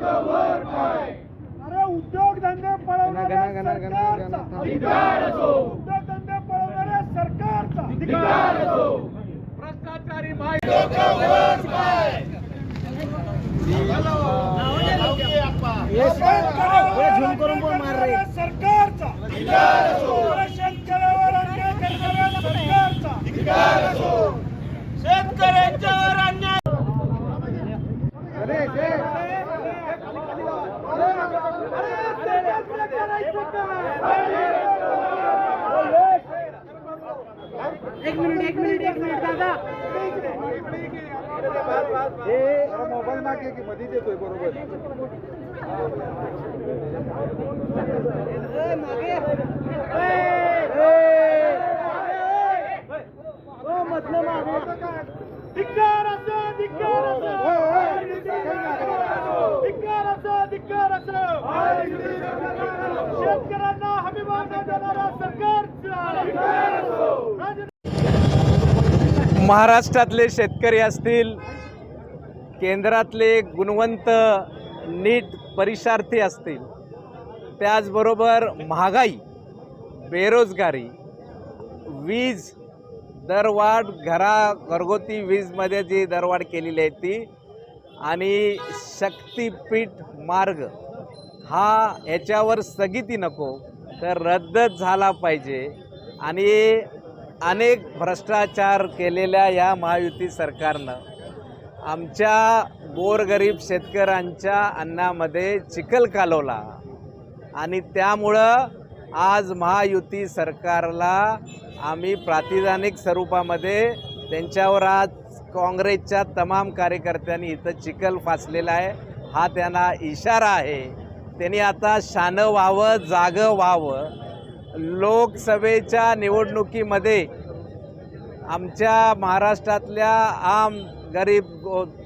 अरे उद्योगधंदे पळवणाऱ्या सरकारचा. उद्योगधंदे पळवणाऱ्या सरकारचा. भ्रष्टाचारी झूम एक मिनिट एक मिनिट एक मिनिट दादा. मोबाईल मागे की मध्ये देतोय बरोबर? धिक्कार असो धिक्कार असो. धिक्कार असो धिक्कार असो. शेतकऱ्यांना हमी देणारा सरकारचा महाराष्ट्रातले शेतकरी असतील केंद्रातले गुणवंत नीट परीक्षार्थी असतील त्याचबरोबर महागाई बेरोजगारी वीज दरवाढ घरा घरगुती वीजमध्ये जी दरवाढ केलेली आहे ती आणि शक्तीपीठ मार्ग हा याच्यावर स्थगिती नको तर रद्दच झाला पाहिजे. आणि अनेक भ्रष्टाचार केलेल्या या महायुती सरकारनं आमच्या गोरगरीब शेतकऱ्यांच्या अन्नामध्ये चिखल कालवला. आणि त्यामुळं आज महायुती सरकारला आम्ही प्रातिधानिक स्वरूपामध्ये त्यांच्यावर आज काँग्रेसच्या तमाम कार्यकर्त्यांनी इथं चिखल फासलेला आहे. हा त्यांना इशारा आहे. त्यांनी आता शानं व्हावं जागं व्हावं लोकसभेच्या निवडणुकीमध्ये आमच्या महाराष्ट्रातल्या आम गरीब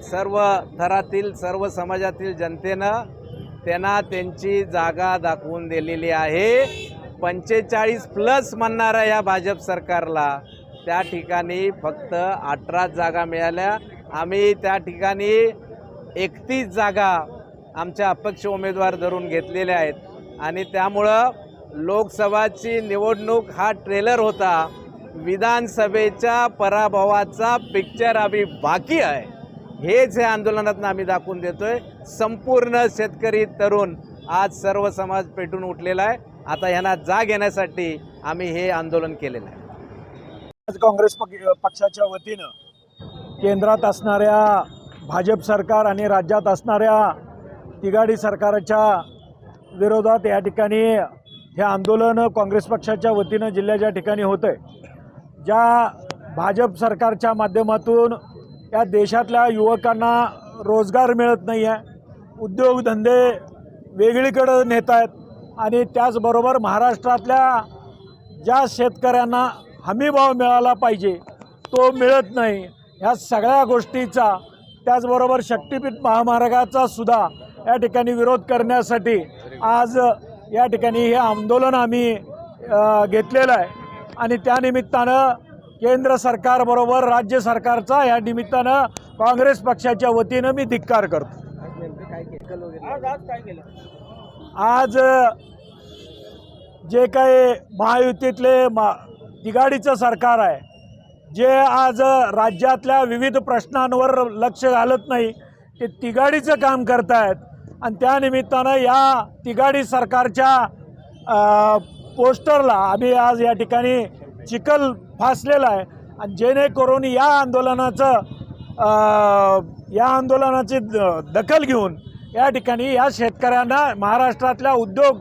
सर्व थरातील सर्व समाजातील जनतेनं त्यांना त्यांची जागा दाखवून दिलेली आहे. पंचेचाळीस प्लस म्हणणाऱ्या या भाजप सरकारला त्या ठिकाणी फक्त अठरा जागा मिळाल्या. आम्ही त्या ठिकाणी एकतीस जागा आमच्या अपक्ष उमेदवार धरून घेतलेल्या आहेत. आणि त्यामुळं लोकसभाची निवडणूक हा ट्रेलर होता. विधानसभेच्या पराभवाचा पिक्चर आम्ही बाकी आहे. हेच हे आंदोलनातनं आम्ही दाखवून देतोय. संपूर्ण शेतकरी तरुण आज सर्व समाज पेटून उठलेला आहे. आता ह्यांना जाग येण्यासाठी आम्ही हे आंदोलन केलेलं आहे. आज काँग्रेस पक्षाच्या वतीनं केंद्रात असणाऱ्या भाजप सरकार आणि राज्यात असणाऱ्या तिघाडी सरकारच्या विरोधात या ठिकाणी हे आंदोलन काँग्रेस पक्षाच्या वतीनं जिल्ह्याच्या ठिकाणी होतं आहे ज्या भाजप सरकारच्या माध्यमातून या देशातल्या युवकांना रोजगार मिळत नाही आहे उद्योगधंदे वेगळीकडं नेत आहेत आणि त्याचबरोबर महाराष्ट्रातल्या ज्या शेतकऱ्यांना हमीभाव मिळाला पाहिजे तो मिळत नाही ह्या सगळ्या गोष्टीचा त्याचबरोबर शक्तिपीठ महामार्गाचा सुद्धा या ठिकाणी विरोध करण्यासाठी आज या ठिकाणी हे आंदोलन आम्ही घेतलेलं आहे. आणि त्यानिमित्तानं केंद्र सरकारबरोबर राज्य सरकारचा या निमित्तानं काँग्रेस पक्षाच्या वतीनं मी धिक्कार करतो. आज जे काही महायुतीतले मा तिघाडीचं सरकार आहे जे आज राज्यातल्या विविध प्रश्नांवर लक्ष घालत नाही ते तिघाडीचं काम करतायत. आणि त्यानिमित्तानं या तिघाडी सरकारच्या पोस्टरला आम्ही आज या ठिकाणी चिखल फासलेला आहे. आणि जेणेकरून या आंदोलनाचं या आंदोलनाची द- दखल घेऊन या ठिकाणी या शेतकऱ्यांना महाराष्ट्रातल्या उद्योग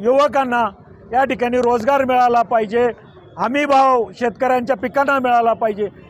युवकांना या ठिकाणी रोजगार मिळाला पाहिजे. हमी भाव शेतकऱ्यांच्या पिकांना मिळाला पाहिजे.